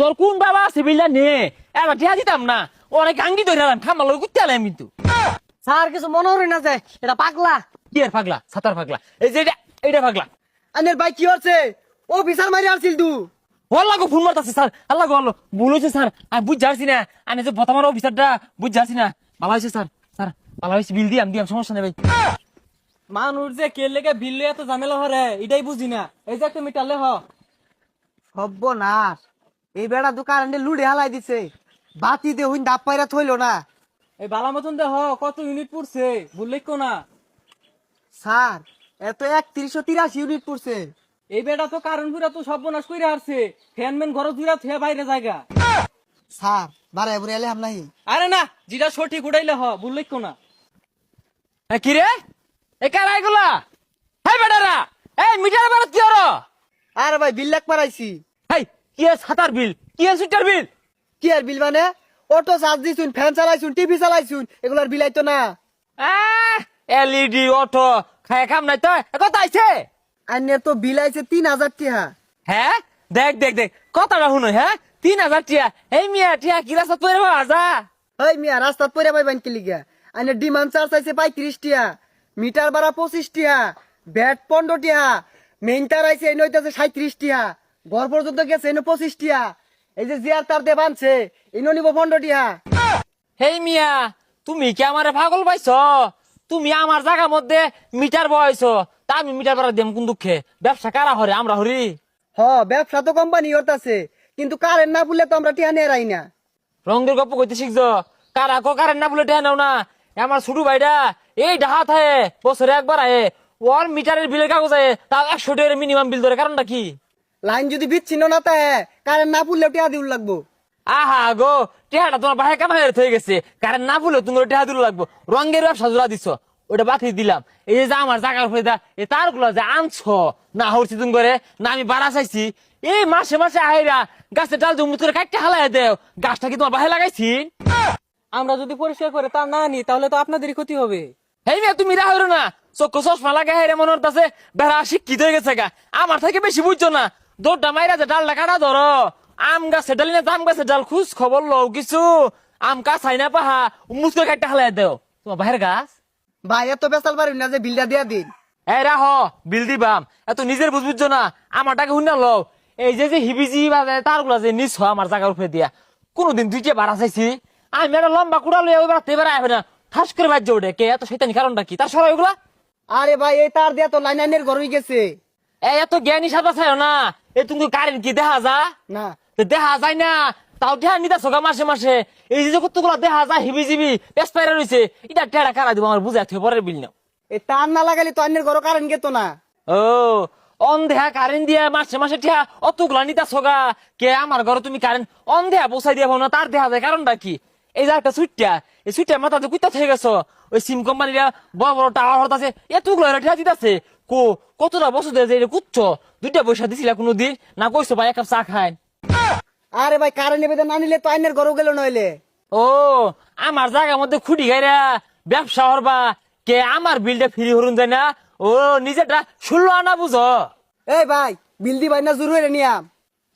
তোর কোন বাবা আছে বিল্লা নে? এবার টিয়া দিতাম না। অনেক আঙ্গি ধরে আলাম খাম্বা লোক করতে আলাম কিন্তু। স্যার কিছু মনে হরি না যে এটা পাগলা। কি আর পাগলা? সাতার পাগলা। এই যে এটা এইটা পাগলা। আনের ভাই কি হচ্ছে? অফিসার মারি আসছিল তু আল্লাহ গো ফোন মারতাছে স্যার। আল্লাহ গো আল্লাহ ভুল হয়েছে স্যার। আমি বুঝ যাচ্ছি না। আমি যে বর্তমান অফিসারটা বুঝ যাচ্ছি না। ভালো হয়েছে স্যার। স্যার ভালো হয়েছে বিল দিয়াম দিয়াম সমস্যা নেই ভাই। মানুষ যে কে লেগে বিল্লে এত ঝামেলা হরে এটাই বুঝি না। এই যে একটা মিটারলে হ সর্বনাশ। এই বেড়া তো কারেন্টে লুড়ে হালাই দিছে। বাতি দিয়ে হইন দাপ পাইরা থইলো না। এই বালা মতন দেহ কত ইউনিট পড়ছে বললে কো না। স্যার এত একত্রিশশো তিরাশি ইউনিট পড়ছে। এই বেটা তো কারণ পুরা তো সর্বনাশ করে আসছে ফ্যানম্যান ঘর জুড়া থুয়া বাইরে জায়গা। স্যার বারে বুড়ে এলে হাম নাহি। আরে না যেটা সঠিক উড়াইলে হ বললে কো না। কি রে? এ কারা এগুলা হ্যাঁ বেটারা এই মিটার বেড়া কি হলো? আরে ভাই বিল লাখ পারাইছি কি সাতার বিল? কি সুইটার বিল? কি আর বিল মানে? অটো চার্জ দিছুন ফ্যান চালাইছুন টিভি চালাইছুন এগুলার বিল আইতো না। এলইডি অটো খায় কাম নাই তো কত আইছে? আইনে তো বিল আইছে তিন হাজার টিহা। হ্যাঁ? দেখ দেখ দেখ কথাটা শুনো হ্যাঁ? তিন হাজার টিয়া এই মিয়া টিয়া কি রাস্তা তৈরি হাজা ওই মিয়া রাস্তাত পরে পাইবেন কি লিগা? আইনে ডিমান্ড চার্জ আইছে পঁয়ত্রিশ টিয়া মিটার ভাড়া পঁচিশ টিয়া ব্যাট পনেরো টিয়া মেইন তার আইছে এই নইতাছে সাঁত্রিশ টিয়া ঘর পর্যন্ত গেছে এনে পঁচিশ টিয়া এই যে জিয়ার তার দে বানছে এনে নিব পনেরো টিয়া হেই মিয়া তুমি কি আমারে পাগল পাইছ? তুমি আমার জায়গার মধ্যে মিটার বয়স তা আমি মিটার ভাড়া দিম কোন দুঃখে? ব্যবসা কারা হরে আমরা হরি। হ ব্যবসা তো কোম্পানি আছে কিন্তু কারেন্ট না বললে তো আমরা টিয়া নিয়ে রাই না। রঙের গপ্প কইতে শিখছ? কারা কো কারেন না বলে টেহা নাও না? আমার ছোট ভাইটা এই ডাহা থাকে বছরে একবার আয়ে ওর মিটারের বিলের কাগজ আয়ে তাও একশো টাকার মিনিমাম বিল ধরে কারণটা কি? লাইন যদি বিচ্ছিন্ন না তাই কারেন্ট না পড়লেও টিয়া দিউল লাগবো। আহা গো টেহাটা তোমার বাহে কামাই হয়ে গেছে। কারণ না বলে তুমি টেহা দিল লাগবো। রঙের ব্যবসা জোড়া দিছ ওটা বাতি দিলাম। এই যে আমার জায়গার উপরে দা এই তারগুলো যে আনছো না হরছি তুমি করে না আমি বাড়া চাইছি এই মাসে মাসে আহেরা গাছের ডাল জমুত করে কাটতে হালাই দেও। গাছটা কি তোমার বাহে লাগাইছি? আমরা যদি পরিষ্কার করে তা না নি তাহলে তো আপনাদেরই ক্ষতি হবে। এই মেয়ে তুমি রাহরো না। চক্ষু চশমা লাগা হেরে মনে হচ্ছে বেড়া শিক্ষিত হয়ে গেছে গা। আমার থেকে বেশি বুঝছ না। দৌড়টা মাইরা যে ডালটা কাটা ধরো। আম গাছে ডালি না জাম গাছে ডাল খুশ খবর লও কিছু। আম কাছাই না পাহা মুসকে কাটতে হালাই দেও। তোমার বাহির গাছ? ভাই এত বেসাল পারি না যে বিলটা দিয়া দিন। এই রাহ বিল দিবাম। এত নিজের বুঝ না আমার টাকা শুনে লও। এই যে যে হিবিজি বাজে তারগুলা যে নিছ আমার জায়গার উপরে দিয়া। কোনোদিন দুইটা বাড়া চাইছি। আমি একটা লম্বা কুড়া লইয়া ওই বেড়াতে বেড়া আইবে না ঠাস করে বাজ্য ওঠে। কে এত শৈতানি কারণটা কি? তার ওগুলা? আরে ভাই এই তার দিয়া তো লাইন লাইনের ঘর হয়ে গেছে। এত জ্ঞানী সাদা চাই না? এই তুমি কারেন্ট কি দেখা যা না। দেখা যায় না? তাও ঠেয়া নিতে সগা মাসে মাসে। এই যে কতগুলো দেখা যায় হিবি জিবি পেস পাইরা রয়েছে এটা টেড়া কারা দিব আমার বুঝা থুয়ে পরের বিল না লাগালে তো অন্যের ঘর কারেন্ট গেতো না। ও অন্ধেহা কারেন্ট দিয়া মাসে মাসে ঠেয়া অতগুলা নিতা সগা কে আমার ঘরে তুমি কারেন্ট অন্ধেহা বসাই দিয়া না তার দেখা যায় কারণটা কি? এই যে একটা সুইটটা এই সুইটটা মাথাতে কুইতা থেকে গেছো ওই সিম কোম্পানিরা বড় বড় টাওয়ার হতাছে এতগুলো ঠেয়া দিতাছে। কো কতটা বছর ধরে যে এটা কুচ্ছ দুইটা পয়সা দিছিলা কোনোদিন না কইছো ভাই এক কাপ চা খায় আরে ভাই কারেন্ট এবার না নিলে তো অন্যের ঘরও গেল নইলে। ও আমার জায়গার মধ্যে খুঁটি গাইরা ব্যবসা হরবা কে আমার বিলটা ফ্রি হরুন যায় না? ও নিজেটা ষোলো আনা বুঝো। এই ভাই বিল দি ভাই না জোর হয়ে নিয়াম।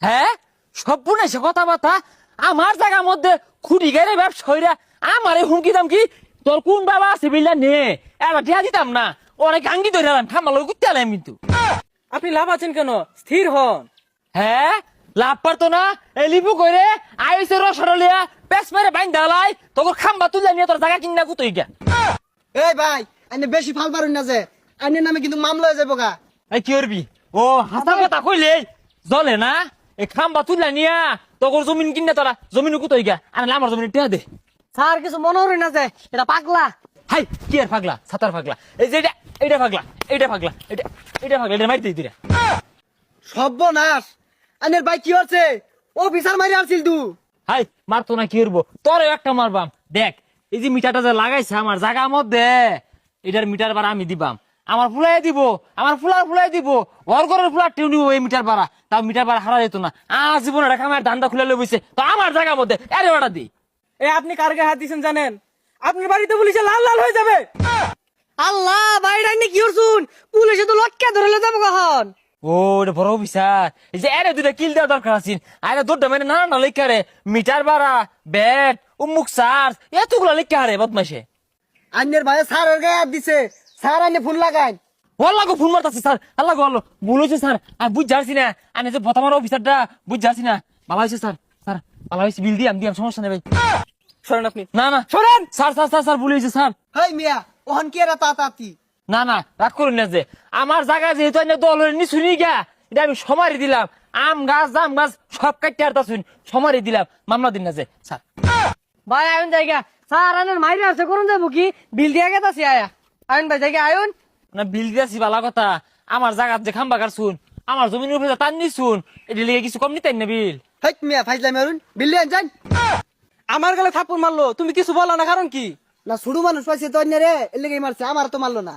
হ্যাঁ? সম্পূর্ণ সে কথাবার্তা? আমার জায়গার মধ্যে খুঁটি গাইরে ব্যবসা হইরা আমার হুমকি দাম কি? তোর কোন বাবা আছে বিলটা নে? টিয়া দিতাম না। অনেক আঙ্গি ধরে আলাম খামালো করতে আলাম কিন্তু। আপনি লাভ আছেন কেন? স্থির হন। হ্যাঁ লাভ পারতো না এই লিপু কইরে আইসে রসরলিয়া পেস মেরে বাইন দালাই তোর খাম্বা তুলে নিয়ে তোর জায়গা কিনা কুতই গা এই ভাই আইনে বেশি ফাল পারুন না যে আইনের নামে কিন্তু মামলা হয়ে যাব গা। এই কি করবি? ও হাতা কথা কইলে জলে না এই খাম্বা তুলে নিয়া তোর জমিন কিনে তোরা জমিন কুতই গা আরে আমার জমিন টিয়া দে। স্যার কিছু মনে হরি না যে এটা পাগলা। হাই কি আর পাগলা? সাতার পাগলা। এই যে এটা এইটা পাগলা এইটা পাগলা এটা পাগলা এটা মারি দিই দিরা সর্বনাশ! আইনের ভাই কি হচ্ছে অফিসার মারি আসছিল তু। হাই মারতো না কি করব? তোর একটা মারবাম। দেখ এই যে মিটারটা যে লাগাইছে আমার জায়গার মধ্যে এটার মিটার ভাড়া আমি দিবাম। আমার ফুলাই দিব আমার ফুলার ফুলাই দিব। ঘর ঘরের ফুলার টিউ নিব এই মিটার ভাড়া। তাও মিটার ভাড়া হারা যেত না। আজ জীবন রেখা আমার ধান্দা খুলে লইছে তো আমার জায়গার মধ্যে এর ভাড়া দিই এ আপনি কার গায়ে হাত দিয়েছেন জানেন? আপনার বাড়িতে পুলিশে লাল লাল হয়ে যাবে। আল্লাহ বাইরে আইনে কি করছুন? পুলিশে তো লটকে ধরে যাব কখন? ও বড় অফিসার। এই যে দুটা কিল দেওয়া দরকার আছে। আরে দুটা মানে না না লেখা রে। মিটার ভাড়া ব্যাট উমুক চার্জ এতগুলো লেখা রে বদমাসে আন্যের ভাই স্যারের গায়ে হাত দিছে। স্যার আইনে ফোন লাগাই আল্লাহ গো ফোন মারতাছে স্যার। আল্লাহ গো আল্লাহ। ভুল হয়েছে স্যার। আমি বুঝ যাচ্ছি না। আমি যে বর্তমান অফিসারটা বুঝ যাচ্ছি না। ভালো হয়েছে স্যার। স্যার ভালো হয়েছে বিল দিয়াম দিয়াম সমস্যা নেই ভাই। সরেন আপনি। না না। সরেন স্যার স্যার স্যার স্যার ভুল হয়েছে স্যার। হেই মিয়া ওহন কি এরা তাতাতি? না না রাগ করুন না যে। আমার জায়গা যেহেতু আমি দল হয়ে নিছুনি গা এটা আমি সমারি দিলাম। আম গাছ জাম গাছ সব কাটতে আর তাছুন সমারি দিলাম। মামলা দিন না যে স্যার। ভাই আয়ন জায়গা। স্যার আনের মাইরে আছে করুন যাব কি বিল দিয়া গেতাছি আয়া। আয়ন ভাই জায়গা আয়ন। না বিল দিয়েছি ভালো কথা। আমার জায়গা যে খাম্বা কাটছুন আমার জমির উপরে টান নিছুন এটা লিগে কিছু কম নিতেন না বিল? হেই মিয়া ফাইজলামি অরুণ। বিল্লি আন যান। আমার গেলে থাপ্পড় মারলো তুমি কিছু বলো না কারণ কি? না শুধু মানুষ পাইছে তো রে এর লেগে মারছে আমার তো মারলো না।